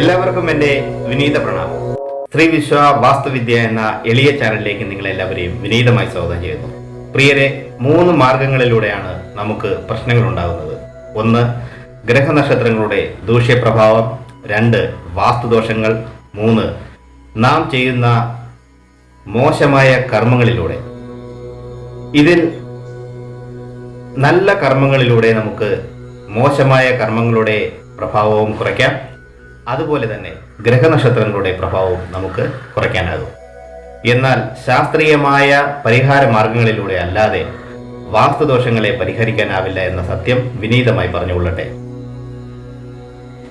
എല്ലാവർക്കും എന്റെ വിനീത പ്രണാമം. ശ്രീ വിശ്വ വാസ്തുവിദ്യ എന്ന എളിയ ചാനലിലേക്ക് നിങ്ങളെല്ലാവരെയും വിനീതമായി സ്വാഗതം ചെയ്യുന്നു. പ്രിയരെ മൂന്ന് മാർഗങ്ങളിലൂടെയാണ് നമുക്ക് പ്രശ്നങ്ങൾ ഉണ്ടാകുന്നത് ഒന്ന് ഗ്രഹനക്ഷത്രങ്ങളുടെ ദൂഷ്യപ്രഭാവം. രണ്ട് വാസ്തുദോഷങ്ങൾ. മൂന്ന് നാം ചെയ്യുന്ന മോശമായ കർമ്മങ്ങളിലൂടെ. ഇതിൽ നല്ല കർമ്മങ്ങളിലൂടെ നമുക്ക് മോശമായ കർമ്മങ്ങളുടെ പ്രഭാവവും കുറയ്ക്കാം. അതുപോലെ തന്നെ ഗ്രഹനക്ഷത്രങ്ങളുടെ പ്രഭാവവും നമുക്ക് കുറയ്ക്കാനാകും. എന്നാൽ ശാസ്ത്രീയമായ പരിഹാര മാർഗങ്ങളിലൂടെ അല്ലാതെ വാസ്തുദോഷങ്ങളെ പരിഹരിക്കാനാവില്ല എന്ന സത്യം വിനീതമായി പറഞ്ഞുകൊള്ളട്ടെ.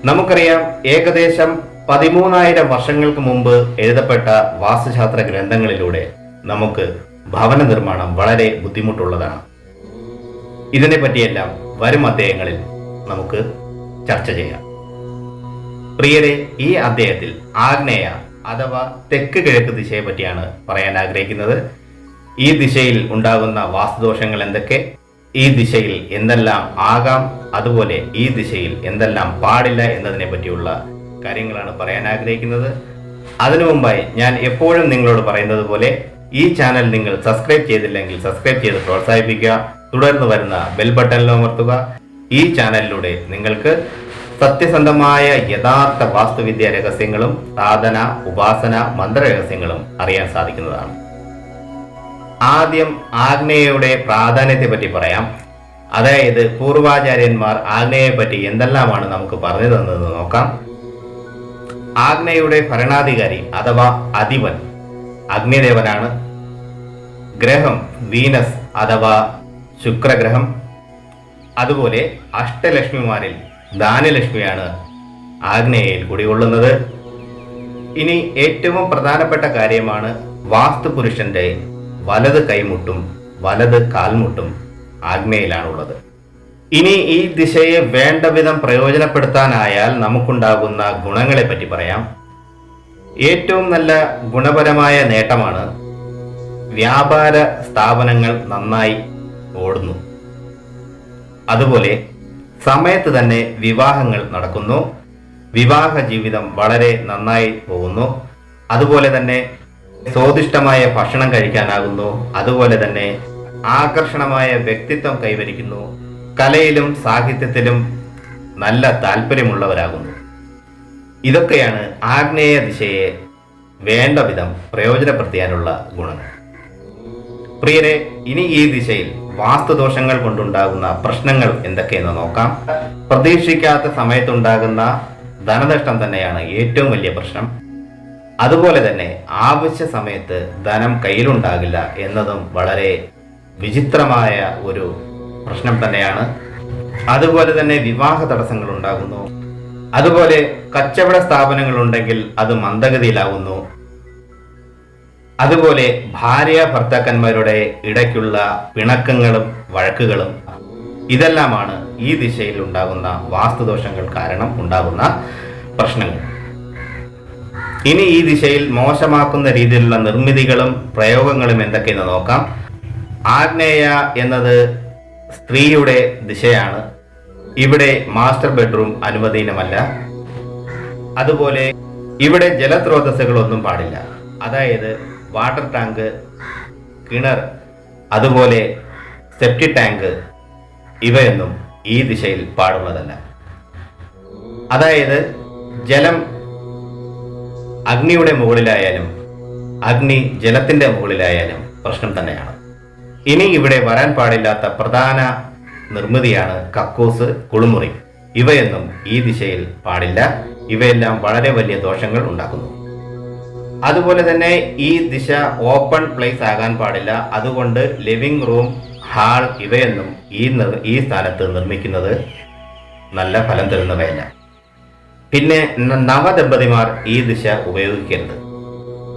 നമുക്കറിയാം ഏകദേശം പതിമൂന്നായിരം വർഷങ്ങൾക്ക് മുമ്പ് എഴുതപ്പെട്ട വാസ്തുശാസ്ത്ര ഗ്രന്ഥങ്ങളിലൂടെ നമുക്ക് ഭവന നിർമ്മാണം വളരെ ബുദ്ധിമുട്ടുള്ളതാണ്. ഇതിനെ പറ്റിയെല്ലാം വരും അധ്യായങ്ങളിൽ നമുക്ക് ചർച്ച ചെയ്യാം. പ്രിയരെ ഈ അദ്ദേഹത്തിൽ ആഗ്നേയ അഥവാ തെക്ക് കിഴക്ക് ദിശയെ പറ്റിയാണ് പറയാൻ ആഗ്രഹിക്കുന്നത്. ഈ ദിശയിൽ ഉണ്ടാകുന്ന വാസ്തുദോഷങ്ങൾ എന്തൊക്കെ? ഈ ദിശയിൽ എന്തെല്ലാം ആകാം? അതുപോലെ ഈ ദിശയിൽ എന്തെല്ലാം പാടില്ല എന്നതിനെ പറ്റിയുള്ള കാര്യങ്ങളാണ് പറയാൻ ആഗ്രഹിക്കുന്നത്. അതിനു മുമ്പായി ഞാൻ എപ്പോഴും നിങ്ങളോട് പറയുന്നത് പോലെ ഈ ചാനൽ നിങ്ങൾ സബ്സ്ക്രൈബ് ചെയ്തില്ലെങ്കിൽ സബ്സ്ക്രൈബ് ചെയ്ത് പ്രോത്സാഹിപ്പിക്കുക. തുടർന്ന് വരുന്ന ബെൽ ബട്ടണിൽ അമർത്തുക. ഈ ചാനലിലൂടെ നിങ്ങൾക്ക് സത്യസന്ധമായ യഥാർത്ഥ വാസ്തുവിദ്യ രഹസ്യങ്ങളും സാധന ഉപാസന മന്ത്രരഹസ്യങ്ങളും അറിയാൻ സാധിക്കുന്നതാണ്. ആദ്യം ആഗ്നേയയുടെ പ്രാധാന്യത്തെ പറ്റി പറയാം. അതായത് പൂർവാചാര്യന്മാർ ആഗ്നേയെ പറ്റി എന്തെല്ലാമാണ് നമുക്ക് പറഞ്ഞു തന്നതെന്ന് നോക്കാം. ആഗ്നേയുടെ ഭരണാധികാരി അഥവാ അധിപൻ അഗ്നിദേവനാണ്. ഗ്രഹം വീനസ് അഥവാ ശുക്രഗ്രഹം. അതുപോലെ അഷ്ടലക്ഷ്മിമാരിൽ ദാനലക്ഷ്മിയാണ് ആഗ്നേയയിൽ കുടികൊള്ളുന്നത്. ഇനി ഏറ്റവും പ്രധാനപ്പെട്ട കാര്യമാണ് വാസ്തുപുരുഷന്റെ വലത് കൈമുട്ടും വലത് കാൽമുട്ടും ആഗ്നേയിലാണുള്ളത്. ഇനി ഈ ദിശയെ വേണ്ട വിധം പ്രയോജനപ്പെടുത്താനായാൽ നമുക്കുണ്ടാകുന്ന ഗുണങ്ങളെ പറ്റി പറയാം. ഏറ്റവും നല്ല ഗുണപരമായ നേട്ടമാണ് വ്യാപാര സ്ഥാപനങ്ങൾ നന്നായി ഓടുന്നു. അതുപോലെ സമയത്ത് തന്നെ വിവാഹങ്ങൾ നടക്കുന്നു. വിവാഹ ജീവിതം വളരെ നന്നായി പോകുന്നു. അതുപോലെ തന്നെ സ്വാദിഷ്ടമായ ഭക്ഷണം കഴിക്കാനാകുന്നു. അതുപോലെ തന്നെ ആകർഷണമായ വ്യക്തിത്വം കൈവരിക്കുന്നു. കലയിലും സാഹിത്യത്തിലും നല്ല താല്പര്യമുള്ളവരാകുന്നു. ഇതൊക്കെയാണ് ആഗ്നേയ ദിശയെ വേണ്ട വിധം പ്രയോജനപ്പെടുത്തിയാനുള്ള ഗുണങ്ങൾ. പ്രിയരെ ഇനി ഈ ദിശയിൽ വാസ്തുദോഷങ്ങൾ കൊണ്ടുണ്ടാകുന്ന പ്രശ്നങ്ങൾ എന്തൊക്കെയെന്ന് നോക്കാം. പ്രതീക്ഷിക്കാത്ത സമയത്തുണ്ടാകുന്ന ധനനഷ്ടം തന്നെയാണ് ഏറ്റവും വലിയ പ്രശ്നം. അതുപോലെ തന്നെ ആവശ്യ സമയത്ത് ധനം കയ്യിലുണ്ടാകില്ല എന്നതും വളരെ വിചിത്രമായ ഒരു പ്രശ്നം തന്നെയാണ്. അതുപോലെ തന്നെ വിവാഹ തടസ്സങ്ങൾ ഉണ്ടാകുന്നു അതുപോലെ കച്ചവട സ്ഥാപനങ്ങൾ ഉണ്ടെങ്കിൽ അത് മന്ദഗതിയിലാകുന്നു. അതുപോലെ ഭാര്യ ഭർത്താക്കന്മാരുടെ ഇടയ്ക്കുള്ള പിണക്കങ്ങളും വഴക്കുകളും. ഇതെല്ലാമാണ് ഈ ദിശയിൽ ഉണ്ടാകുന്ന വാസ്തുദോഷങ്ങൾ കാരണം ഉണ്ടാകുന്ന പ്രശ്നങ്ങൾ. ഇനി ഈ ദിശയിൽ മോശമാക്കുന്ന രീതിയിലുള്ള നിർമ്മിതികളും പ്രയോഗങ്ങളും എന്തൊക്കെയെന്ന് നോക്കാം. ആഗ്നേയ എന്നത് സ്ത്രീയുടെ ദിശയാണ്. ഇവിടെ മാസ്റ്റർ ബെഡ്റൂം അനുവദനീയമല്ല. അതുപോലെ ഇവിടെ ജലസ്രോതസ്സുകളൊന്നും പാടില്ല. അതായത് വാട്ടർ ടാങ്ക് കിണർ അതുപോലെ സെപ്റ്റി ടാങ്ക് ഇവയൊന്നും ഈ ദിശയിൽ പാടുള്ളതല്ല അതായത് ജലം അഗ്നിയുടെ മുകളിലായാലും അഗ്നി ജലത്തിന്റെ മുകളിലായാലും പ്രശ്നം തന്നെയാണ്. ഇനി ഇവിടെ വരാൻ പാടില്ലാത്ത പ്രധാന നിർമ്മിതിയാണ് കക്കൂസ് കുളിമുറി. ഇവയൊന്നും ഈ ദിശയിൽ പാടില്ല. ഇവയെല്ലാം വളരെ വലിയ ദോഷങ്ങൾ ഉണ്ടാക്കുന്നു. അതുപോലെ തന്നെ ഈ ദിശ ഓപ്പൺ പ്ലേസ് ആകാൻ പാടില്ല. അതുകൊണ്ട് ലിവിംഗ് റൂം ഹാൾ ഇവയൊന്നും ഈ ഈ സ്ഥാനത്ത് നിർമ്മിക്കുന്നത് നല്ല ഫലം തരുന്നവയല്ല. പിന്നെ നവദമ്പതിമാർ ഈ ദിശ ഉപയോഗിക്കരുത്.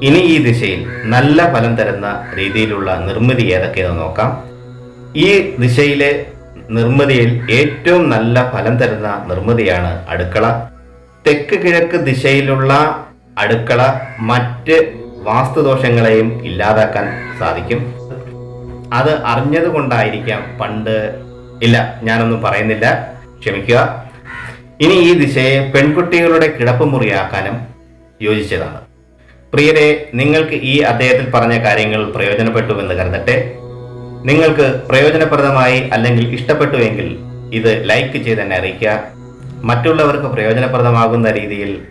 ഇനി ഈ ദിശയിൽ നല്ല ഫലം തരുന്ന രീതിയിലുള്ള നിർമ്മിതി ഏതൊക്കെയെന്ന് നോക്കാം. ഈ ദിശയിലെ നിർമ്മിതിയിൽ ഏറ്റവും നല്ല ഫലം തരുന്ന നിർമ്മിതിയാണ് അടുക്കള. തെക്ക് കിഴക്ക് ദിശയിലുള്ള അടുക്കള മറ്റ് വാസ്തുദോഷങ്ങളെയും ഇല്ലാതാക്കാൻ സാധിക്കും. അത് അറിഞ്ഞതുകൊണ്ടായിരിക്കാം പണ്ട് ഇല്ല ഞാനൊന്നും പറയുന്നില്ല. ക്ഷമിക്കുക. ഇനി ഈ ദിശയെ പെൺകുട്ടികളുടെ കിടപ്പ് കിടപ്പുമുറിയാക്കാനും യോജിച്ചതാണ്. പ്രിയരെ നിങ്ങൾക്ക് ഈ അദ്ദേഹത്തിൽ പറഞ്ഞ കാര്യങ്ങൾ പ്രയോജനപ്പെട്ടു എന്ന് കരുതട്ടെ. നിങ്ങൾക്ക് പ്രയോജനപ്രദമായി അല്ലെങ്കിൽ ഇഷ്ടപ്പെട്ടുവെങ്കിൽ ഇത് ലൈക്ക് ചെയ്ത് തന്നെ അറിയിക്കുക. മറ്റുള്ളവർക്ക് പ്രയോജനപ്രദമാകുന്ന രീതിയിൽ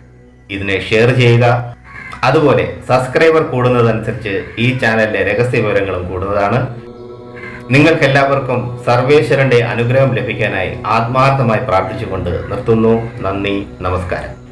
ഇതിനെ ഷെയർ ചെയ്യുക. അതുപോലെ സബ്സ്ക്രൈബർ കൂടുന്നതനുസരിച്ച് ഈ ചാനലിലെ രഹസ്യ വിവരങ്ങളും കൂടുന്നതാണ്. നിങ്ങൾക്കെല്ലാവർക്കും സർവേശ്വരന്റെ അനുഗ്രഹം ലഭിക്കാനായി ആത്മാർത്ഥമായി പ്രാർത്ഥിച്ചുകൊണ്ട് നിർത്തുന്നു. നന്ദി നമസ്കാരം.